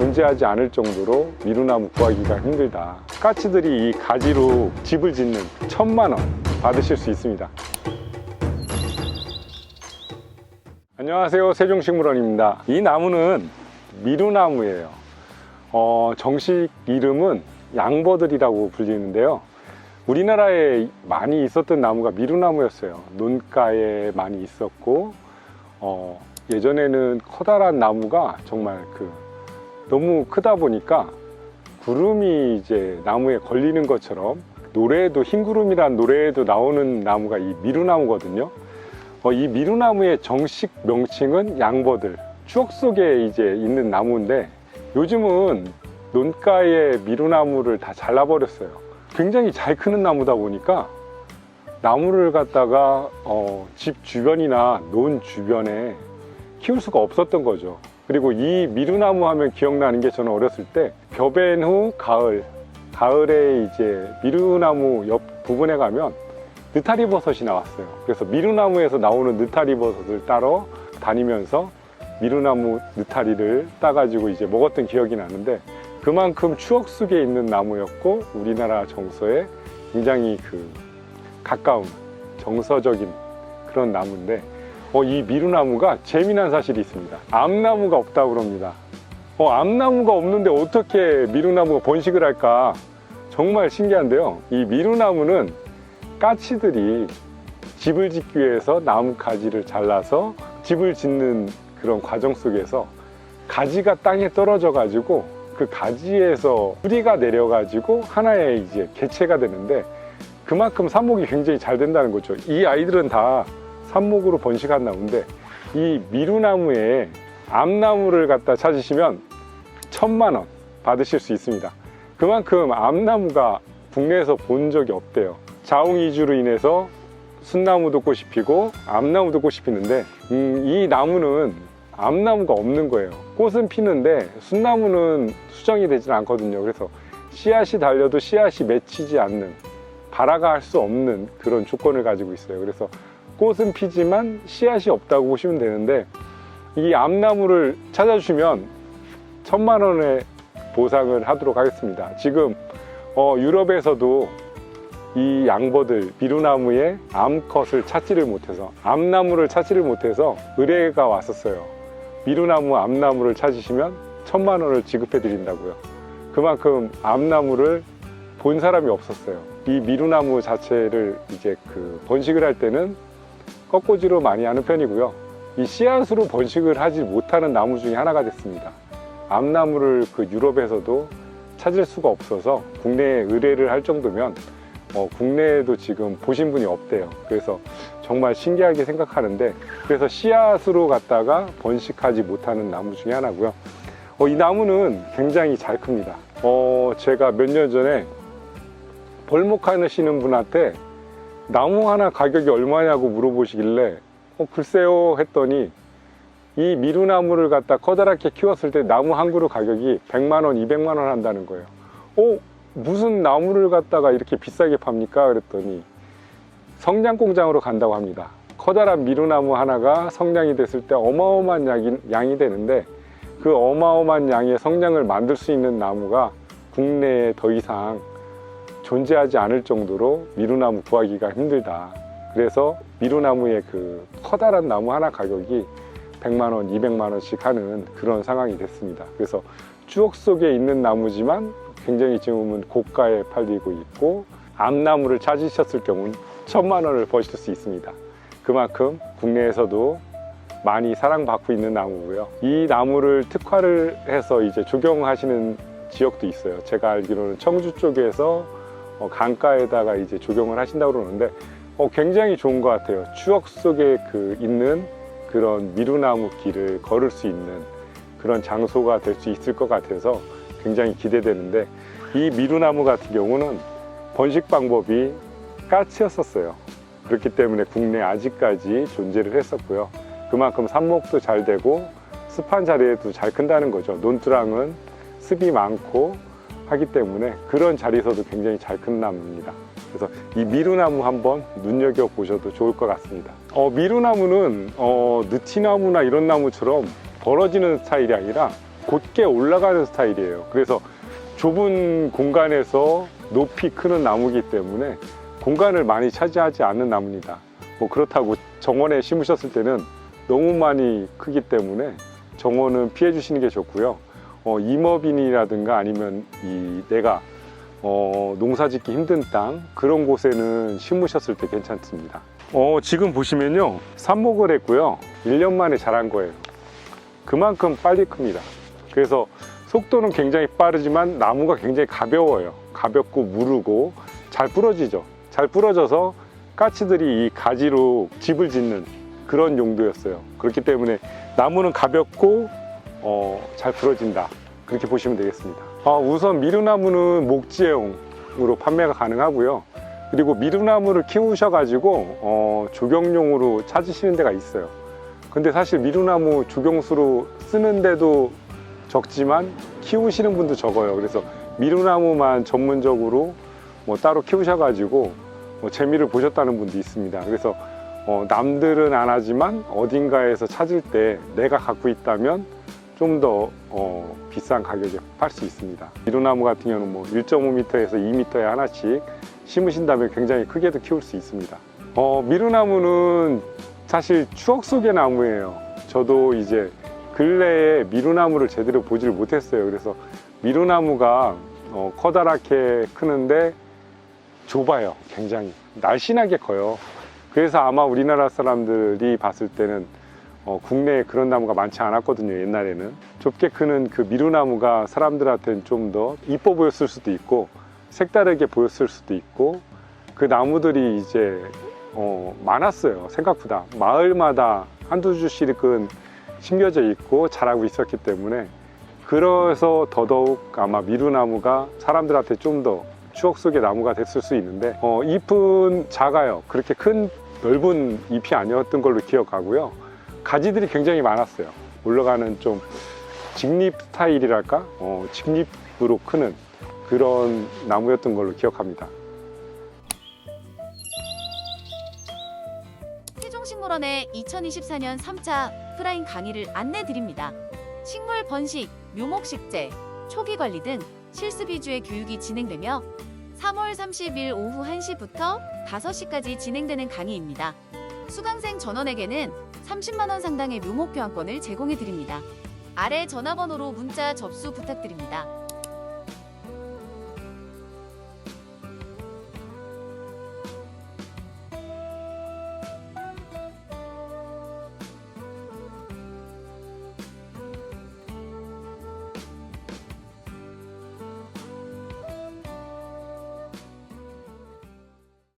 존재하지 않을 정도로 미루나무 구하기가 힘들다. 까치들이 이 가지로 집을 짓는 천만 원 받으실 수 있습니다. 안녕하세요. 세종식물원입니다. 이 나무는 미루나무예요. 어, 정식 이름은 양버들이라고 불리는데요. 우리나라에 많이 있었던 나무가 미루나무였어요. 논가에 많이 있었고, 어, 예전에는 커다란 나무가 정말 그 너무 크다 보니까 구름이 이제 나무에 걸리는 것처럼 노래에도 흰구름이란 노래에도 나오는 나무가 이 미루나무거든요. 어, 이 미루나무의 정식 명칭은 양버들. 추억 속에 이제 있는 나무인데 요즘은 논가에 미루나무를 다 잘라버렸어요. 굉장히 잘 크는 나무다 보니까 나무를 갖다가 어, 집 주변이나 논 주변에 키울 수가 없었던 거죠. 그리고 이 미루나무 하면 기억나는 게 저는 어렸을 때 벼벤 후 가을, 가을에 이제 미루나무 옆 부분에 가면 느타리 버섯이 나왔어요. 그래서 미루나무에서 나오는 느타리 버섯을 따러 다니면서 미루나무 느타리를 따가지고 이제 먹었던 기억이 나는데 그만큼 추억 속에 있는 나무였고 우리나라 정서에 굉장히 그 가까운 정서적인 그런 나무인데 어, 이 미루나무가 재미난 사실이 있습니다. 암나무가 없다고 그럽니다. 어, 암나무가 없는데 어떻게 미루나무가 번식을 할까? 정말 신기한데요. 이 미루나무는 까치들이 집을 짓기 위해서 나무 가지를 잘라서 집을 짓는 그런 과정 속에서 가지가 땅에 떨어져 가지고 그 가지에서 뿌리가 내려 가지고 하나의 이제 개체가 되는데 그만큼 삽목이 굉장히 잘 된다는 거죠. 이 아이들은 다 삽목으로 번식한 나무인데 이 미루나무에 암나무를 갖다 찾으시면 천만 원 받으실 수 있습니다. 그만큼 암나무가 국내에서 본 적이 없대요. 자웅 이주로 인해서 순나무도 꽃이 피고 암나무도 꽃이 피는데 음, 이 나무는 암나무가 없는 거예요. 꽃은 피는데 순나무는 수정이 되질 않거든요. 그래서 씨앗이 달려도 씨앗이 맺히지 않는 발화가 할 수 없는 그런 조건을 가지고 있어요. 그래서 꽃은 피지만 씨앗이 없다고 보시면 되는데 이 암나무를 찾아주시면 천만 원의 보상을 하도록 하겠습니다. 지금 어, 유럽에서도 이 양버들 미루나무의 암컷을 찾지를 못해서 암나무를 찾지를 못해서 의뢰가 왔었어요. 미루나무 암나무를 찾으시면 천만 원을 지급해 드린다고요. 그만큼 암나무를 본 사람이 없었어요. 이 미루나무 자체를 이제 그 번식을 할 때는 꺾꽂이로 많이 하는 편이고요. 이 씨앗으로 번식을 하지 못하는 나무 중에 하나가 됐습니다. 암나무를 그 유럽에서도 찾을 수가 없어서 국내에 의뢰를 할 정도면 어, 국내에도 지금 보신 분이 없대요. 그래서 정말 신기하게 생각하는데 그래서 씨앗으로 갖다가 번식하지 못하는 나무 중에 하나고요. 어, 이 나무는 굉장히 잘 큽니다. 어, 제가 몇 년 전에 벌목하시는 분한테 나무 하나 가격이 얼마냐고 물어보시길래 어, 글쎄요 했더니 이 미루나무를 갖다 커다랗게 키웠을 때 나무 한 그루 가격이 100만 원, 200만 원 한다는 거예요. 어, 무슨 나무를 갖다가 이렇게 비싸게 팝니까? 그랬더니 성냥 공장으로 간다고 합니다. 커다란 미루나무 하나가 성냥이 됐을 때 어마어마한 양이, 양이 되는데 그 어마어마한 양의 성냥을 만들 수 있는 나무가 국내에 더 이상 존재하지 않을 정도로 미루나무 구하기가 힘들다. 그래서 미루나무의 그 커다란 나무 하나 가격이 100만 원, 200만 원씩 하는 그런 상황이 됐습니다. 그래서 추억 속에 있는 나무지만 굉장히 지금은 고가에 팔리고 있고 암나무를 찾으셨을 경우는 천만 원을 버실 수 있습니다. 그만큼 국내에서도 많이 사랑받고 있는 나무고요. 이 나무를 특화를 해서 이제 조경하시는 지역도 있어요. 제가 알기로는 청주 쪽에서 어, 강가에다가 이제 조경을 하신다고 그러는데 어, 굉장히 좋은 것 같아요. 추억 속에 그 있는 그런 미루나무 길을 걸을 수 있는 그런 장소가 될 수 있을 것 같아서 굉장히 기대되는데 이 미루나무 같은 경우는 번식 방법이 까치였었어요. 그렇기 때문에 국내 아직까지 존재를 했었고요. 그만큼 삽목도 잘 되고 습한 자리에도 잘 큰다는 거죠. 논두랑은 습이 많고 하기 때문에 그런 자리에서도 굉장히 잘 큰 나무입니다. 그래서 이 미루나무 한번 눈여겨 보셔도 좋을 것 같습니다. 어, 미루나무는 어, 느티나무나 이런 나무처럼 벌어지는 스타일이 아니라 곧게 올라가는 스타일이에요. 그래서 좁은 공간에서 높이 크는 나무이기 때문에 공간을 많이 차지하지 않는 나무입니다. 뭐 그렇다고 정원에 심으셨을 때는 너무 많이 크기 때문에 정원은 피해 주시는 게 좋고요. 어, 임업인이라든가 아니면 이 내가 어, 농사 짓기 힘든 땅 그런 곳에는 심으셨을 때 괜찮습니다. 어, 지금 보시면요. 삽목을 했고요. 1년 만에 자란 거예요. 그만큼 빨리 큽니다. 그래서 속도는 굉장히 빠르지만 나무가 굉장히 가벼워요. 가볍고 무르고 잘 부러지죠. 잘 부러져서 까치들이 이 가지로 집을 짓는 그런 용도였어요. 그렇기 때문에 나무는 가볍고 어, 잘 부러진다. 그렇게 보시면 되겠습니다. 아, 우선 미루나무는 목지용으로 판매가 가능하고요. 그리고 미루나무를 키우셔 가지고 어, 조경용으로 찾으시는 데가 있어요. 근데 사실 미루나무 조경수로 쓰는데도 적지만 키우시는 분도 적어요. 그래서 미루나무만 전문적으로 뭐 따로 키우셔 가지고 뭐 재미를 보셨다는 분도 있습니다. 그래서 어, 남들은 안 하지만 어딘가에서 찾을 때 내가 갖고 있다면 좀 더 어, 비싼 가격에 팔 수 있습니다. 미루나무 같은 경우는 뭐 1.5m에서 2m에 하나씩 심으신다면 굉장히 크게도 키울 수 있습니다. 어, 미루나무는 사실 추억 속의 나무예요. 저도 이제 근래에 미루나무를 제대로 보지를 못했어요. 그래서 미루나무가 어, 커다랗게 크는데 좁아요. 굉장히 날씬하게 커요. 그래서 아마 우리나라 사람들이 봤을 때는 어, 국내에 그런 나무가 많지 않았거든요. 옛날에는 좁게 크는 그 미루나무가 사람들한테는 좀 더 이뻐 보였을 수도 있고 색다르게 보였을 수도 있고 그 나무들이 이제 어, 많았어요. 생각보다 마을마다 한두 주씩은 심겨져 있고 자라고 있었기 때문에 그래서 더더욱 아마 미루나무가 사람들한테 좀 더 추억 속의 나무가 됐을 수 있는데 어, 잎은 작아요. 그렇게 큰 넓은 잎이 아니었던 걸로 기억하고요. 가지들이 굉장히 많았어요. 올라가는 좀 직립 스타일이랄까? 어, 직립으로 크는 그런 나무였던 걸로 기억합니다. 세종식물원의 2024년 3차 프라인 강의를 안내 드립니다. 식물 번식, 묘목 식재, 초기 관리 등 실습 위주의 교육이 진행되며 3월 30일 오후 1시부터 5시까지 진행되는 강의입니다. 수강생 전원에게는 30만원 상당의 묘목 교환권을 제공해 드립니다. 아래 전화번호로 문자 접수 부탁드립니다.